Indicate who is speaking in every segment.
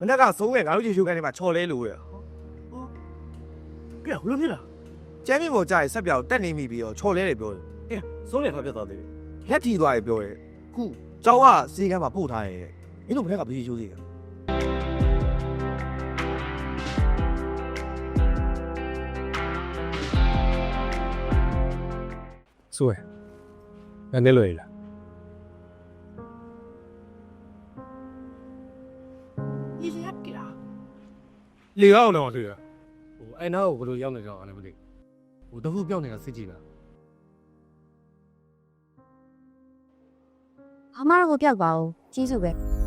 Speaker 1: မနေ့ကဆုံးခဲ့ငါတို့ရေချိုးကန်ထဲမှာချော်လဲလို့ရ
Speaker 2: ကဲဘလို့ဖြစ်တာ
Speaker 1: ကျမ်းမြင့်ပေါ်ကြာရင်ဆက်ပြောက်တက်နေမိပြီးတော့ချော်လဲတယ်ပြောတယ်
Speaker 2: အေးဆုံးနေခါပြတ်သွားသေးတယ်
Speaker 1: လက်ထီသွားတယ်ပြောတယ်ခုကျောင်းကစီကန်းမှာပို့ထားရဲမင်းတို့မနေ့ကဘယ်ရေချိုးသေးလဲ
Speaker 3: ဆိုရယ်အနေလို့ရလား
Speaker 2: လေ
Speaker 3: အောင်တော့တွေ့ရဟိုအဲ့နောက်ကိုဘယ်လိုရောက်နေကြအောင်လည်းမသိဟိုတခုပြောင်းနေတာစစ်ကြည့်လား
Speaker 4: ဘာမှတော့မပြောက်ပါဘူးကြီးစုပဲ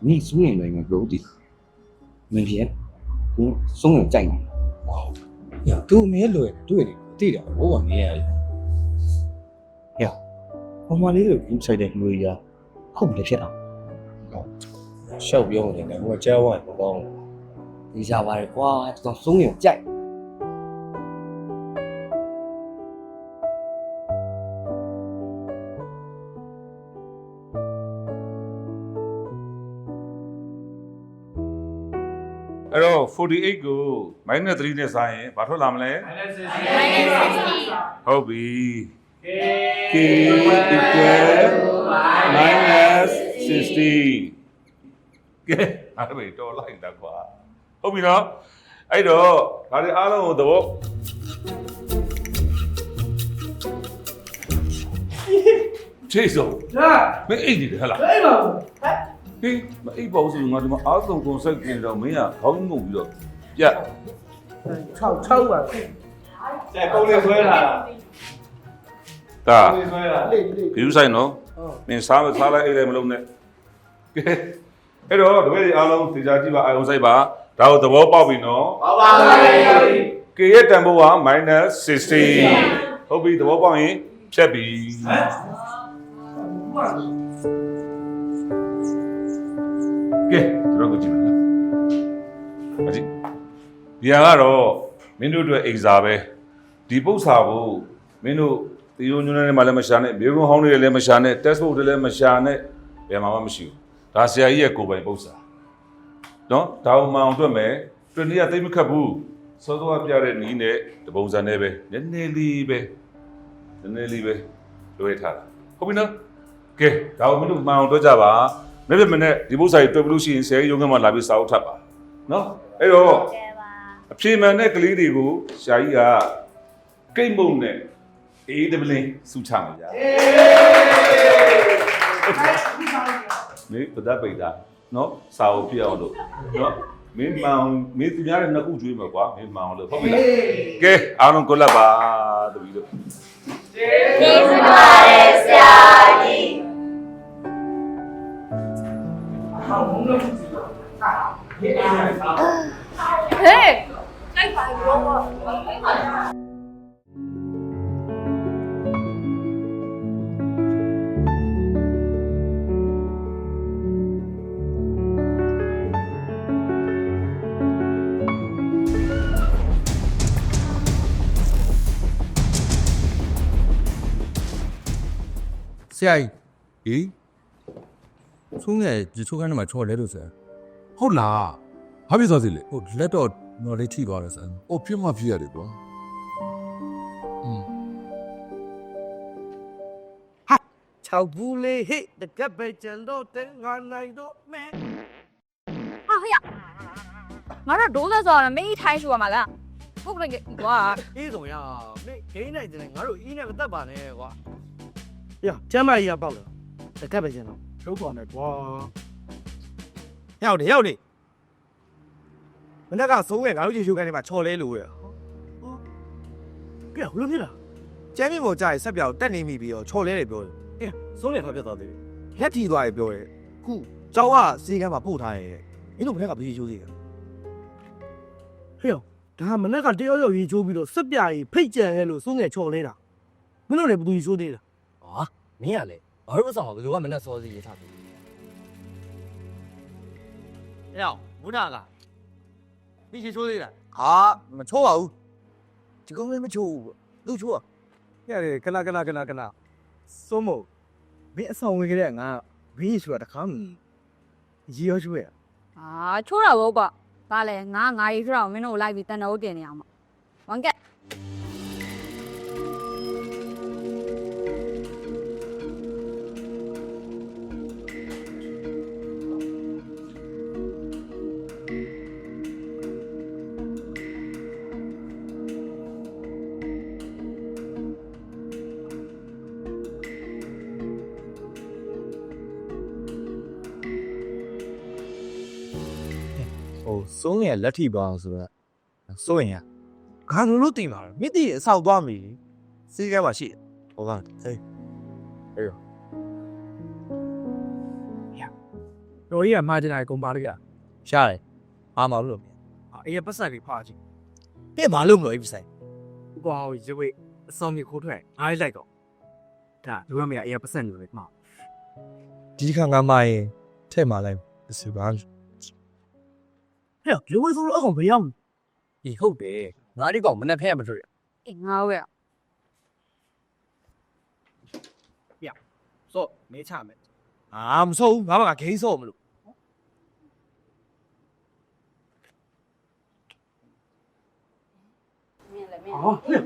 Speaker 5: 你松眼来个肉的，明天我松眼在呢。
Speaker 3: ညသူ့မင်းလွယ်တွေ့တယ်သိတယ်ဟိုကနေရ
Speaker 5: ဟိုမလေးကိုယူဆိုင်တဲ့လူကြီးကဟုတ်မလဲဖြစ်အောင်
Speaker 3: ရှောက်ပြောနေတယ်ဟိုကကြားဝိုင်းမကောင်း
Speaker 5: ဒီစားပါလေကွာတော်ဆုံးရင်ကြိုက်
Speaker 6: 48ကို -3 နဲ့စားရင်ဘာထွက်လာမလဲဟုတ်ပြီ k equal minus 60 ကဲအဲ့ဒါတော်လိုက်တာကွာဟုတ်ပြီနော်အဲ့တော့ဒါတွေအားလုံးကိုသဘောချေစုံ
Speaker 2: လာ
Speaker 6: မင်းအိတ်နေတယ်ဟဲ့လား
Speaker 2: အေးပါဘူး
Speaker 6: ဟေး မအိပ်ပါဘူးဆိုရင်ငါဒီမှာအားသုံးကွန်ဆက်ပြင်တော့မင်းကခေါင်းငုံပြီးတော့ပြတ်
Speaker 2: 6 6ပါ
Speaker 7: ကျက်ကုန်းလေးဆွဲလာတာ
Speaker 6: ဒါ
Speaker 7: လေးဆွဲလာ
Speaker 2: လေးလေး
Speaker 6: ဂယူဆိုင်နော်
Speaker 2: ဟုတ်
Speaker 6: မင်းစားမစားလိုက်အိပ်လည်းမလုံးနဲ့ကဲအဲ့တော့တပည့်တွေအားလုံးသိကြကြည့်ပါအာယုံဆိုင်ပါဒါကိုသဘောပေါက်ပြီနော်
Speaker 7: ပါပါလေး
Speaker 6: K ရဲ့တန်ဖိုးက -60 ဟုတ်ပြီသဘောပေါက်ရင်ဖြတ်ပြီကဲ ကျွန်တော်ကိုကြည့်မယ်နော်အကြည့်ဒီဟာကတော့မင်းတို့အတွက်အိမ်စာပဲဒီပု္ပ္ပာကိုမင်းတို့တီရိုညွန်းနေမှလည်းမရှာနဲ့မြေကွန်ဟောင်းတွေလည်းမရှာနဲ့ test book တွေလည်းမရှာနဲ့ဘယ်မှာမှမရှိဘူးဒါဆရာကြီးရဲ့ကိုယ်ပိုင်ပု္ပ္ပာနော်ဒါအောင်မအောင်အတွက်မယ်တွင်နေရသိမ့်မခတ်ဘူးစောစောကပြတဲ့နီးနဲ့တပုံစံနဲ့ပဲနည်းနည်းလေးပဲနည်းနည်းလေးပဲလွှဲထားတာဟုတ်ပြီနော်ကဲဒါအောင်မင်းတို့မှန်အောင်တွက်ကြပါ နေ့ပြမနေ့ဒီပု္ပ္ပာကြီးတွေ့ပြီလို့ရှိရင်ဆရာကြီးရုံးခန်းမှာလာပြီးစာအုပ်ထပ်ပါနော်အဲ့တော့
Speaker 4: ကျဲပါ
Speaker 6: အဖြေမှန်တဲ့ကလေးတွေကိုရှာကြီးကကိတ်မုံနဲ့အေးတပလင်းစူချမှာကြာမင်းပဒပိတ်တာနော်စာအုပ်ပြအောင်လို့နော်မင်းမောင်မင်းသူများတဲ့နှစ်ခုကျွေးမှာကွာမင်းမောင်လို့ဟုတ်ပြီလားကဲအားလုံးကိုလက်ပါတပီလို့
Speaker 4: ကျေးဇူးပါတယ် ရာကြီး
Speaker 2: ဟေး
Speaker 8: ဆုံးငယ်ဒီချိုးခန်းထဲမှာချော်လဲလို့ဆရာ
Speaker 9: ဟုတ်လားဘာဖြစ်သွားစီလဲ
Speaker 8: ဟိုလက်တော့နော်လေးထိသွားတယ်ဆရာ
Speaker 9: အိုပြင်းမဖြစ်ရတယ်ကွာ
Speaker 2: 6ဘူးလေးဟိတကပ်ပဲကျန်တော့တဲ့ငါနိုင်တော့မဲ
Speaker 4: ဟာဟေ့ငါတို့ဒိုးသက်ဆိုတော့မေးထိုင်းရှူရမှာလားဟုတ်ကဲ့ကွာ
Speaker 2: အေးဆုံးရမင်းဂိမ်းနိုင်တယ်ငါတို့အင်းနဲ့မတက်ပါနဲ့ကွာ ရကျမ်းမကြီးကပေါက်တယ်တကပ်ပဲကျန်တော့
Speaker 9: ထုတ်ပါနဲ့ကွာ
Speaker 1: ရောက်နေရောက်နေမနေ့ကဆုံးခဲ့ငါတို့ရေချိုးကန်ထဲမှာချော်လဲလို့ရ
Speaker 2: ကဲဘလို့ဖြစ်တာ
Speaker 1: ကျမ်းမြင့်ပေါ်ကြာရင်ဆက်ပြောက်တက်နေမိပြီးတော့ချော်လဲတယ်ပြောတယ်
Speaker 2: အေးဆုံးနေခါပြတ်သွားသေးတယ်
Speaker 1: လက်ထီသွားတယ်ပြောတယ်ခုကျောင်းကစီကန်းမှာပို့ထားရဲမင်းတို့မနေ့ကဘယ်ရေချိုးသေးလဲ
Speaker 2: ဟေ့ဒါမနေ့ကတယောက်ယောက်ရေးချိုးပြီးတော့စက်ပြာကြီးဖိတ်ကြံရဲလို့ဆုံးငယ်ချော်လဲတာမင်းတို့လည်းဘယ်သူရေးချိုးသေးလား
Speaker 7: ဟာ မင်းကလေဘာလို့မဆောင်ဘူးဘယ်လိုကမနဲ့စောစီရေးထားပြီ
Speaker 1: ဟဲ့မူနာကဒီချီချိုးသေးလား
Speaker 8: ဟာမချိုးပါဘူးဒီကောင်လည်းမချိုးဘူးသူ့ချိုးอ่ะ
Speaker 2: ရတယ်ခဏခဏခဏခဏစိုးမို့မင်းအဆောင်ဝင်ကြတဲ့ငါဘင်းဆိုတာတခါမှရေရောကျွေးရ
Speaker 4: အာချိုးတာဘောကွာဘာလဲငါငါရီချိုးတာကိုမင်းတို့ကိုလိုက်ပြီးတန်တော်တင်နေအောင်မဝန်ကက်
Speaker 8: စိုးငယ်လက်ထိပါအောင်ဆိုတော့စိုးရင်ကငါတို့လို့တင်ပါတော့မြစ်တီအဆောက်သွားပြီစီးကဲမှာရှိဟိုကဟေး
Speaker 2: တော်ကြီးကမှားကြတယ်ကုန်ပါလို့ရ
Speaker 8: ရှားတယ်အားမလို့
Speaker 2: အေးပတ်ဆက်ပြီးဖားကြည့်
Speaker 8: ပြမလို့မလို့အိပ်ဆိုင်
Speaker 2: ကွာဟိုရွေးအဆောင်မြေခိုးထွက်အားလိုက်တော့ဒါလူရမရအေးပတ်ဆက်နေတယ်မှာ
Speaker 8: ဒီခါငါမရင်ထဲ့มาလိုက်စပါ
Speaker 2: ဟဲ့လူဝဲဆိုတော့အကောင်ဘယ်ရောက်
Speaker 8: ဒီဟုတ်တယ်ငါဒီကောင်မနဲ့ဖဲမတွေ့
Speaker 4: အေးငါဝဲ
Speaker 2: စော့နေချမယ်
Speaker 1: အာမဆိုးဘူးငါဘာကဂိမ်းဆော့မလို့
Speaker 4: မင်းလည်းမင်း
Speaker 2: ဟုတ်တယ်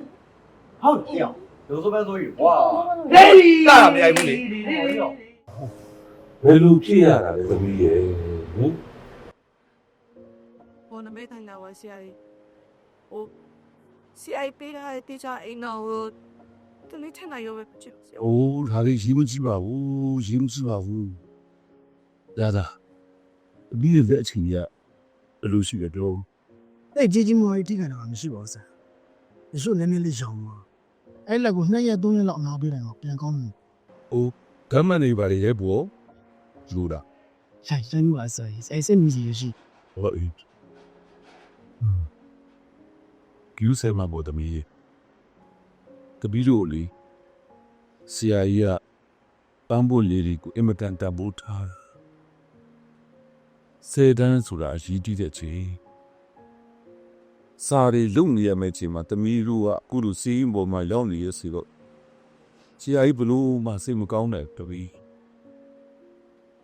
Speaker 2: လူဆိုပဲဆိုယူဝါ
Speaker 1: ကာမရိုက်ဘူးလေ
Speaker 6: ဘယ်လိုဖြစ်ရတာလဲသမီးရဲ့ဟင်
Speaker 10: ပေးနိုင်တာပါဆရာကြီးဟိုဆရာကြီးပေးထားတဲ့တေချာအိမ်တော်ကိုတနေ့ထက်နိုင်ရောပဲဖြစ်ပါဆရာ။
Speaker 9: အိုးဒါလေးရင်းမကြည့်ပါဘူးရင်းမကြည့်ပါဘူး။ဒါဒါအပြီးတဲ့အချိန်ကြီးကဘယ်လိုရှိရတော့
Speaker 2: အဲ့ကြီးကြီးမော်ကြီးထိခိုက်တာမရှိပါဘူးဆရာ။ဒီစုနည်းနည်းလေးရောင်းပါ။အဲ့လက်ကိုနှစ်ရက်သုံးရက်လောက်အနာပေးလိုက်တော့ပြန်ကောင်းတယ်။
Speaker 9: အိုးဂမ်းမန်တွေပါလေရဲ့ဘော။ဂျူတာ။
Speaker 2: ဆိုင်ဆိုင်ပါဆရာ။အဲ့စင်မီကြီးရရှိ။
Speaker 9: ဟုတ်ပြီ။ ကျူးဆဲမှာဘောတမီးတပီးတို့လေဆရာကြီးကပန်းဖို့လေးတွေကိုအင်မတန်တန်ဖိုးထားတာစေတန်းဆိုတာအရေးကြီးတဲ့ချိန်စာရီလုံနေရမယ့်ချိန်မှာတမီးတို့ကအခုလိုစီးရင်ပေါ်မှာရောက်နေရစီတော့ဆရာကြီးဘလို့မှစိတ်မကောင်းတဲ့တပီး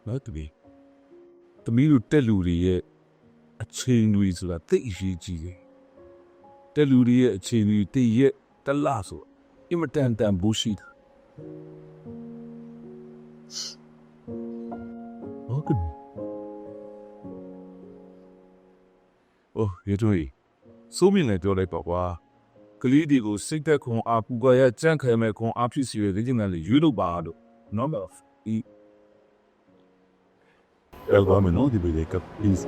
Speaker 9: နော်တပီး။သမီးတို့တက်လူတွေရဲ့ အချိန်တွေဆိုတာသိအရေးကြီးတယ်။တက်လူတွေရဲ့အချိန်တွေတည်ရဲ့တလားဆိုအင်မတန်တန်ဘူးရှိတာ။ဟုတ်ကဲ့။အိုးရတော့စိုးမြင်လည်းပြောလိုက်ပါကွာ။ကလေးတွေကိုစိတ်သက်ခွန်အားပူကရကြန့်ခဲမဲ့ခွန်အားဖြစ်စီရတဲ့ကျင်ကလေးရွေးလို့ပါလို့နော်မော်ဤ El va menor de Bedeca, please.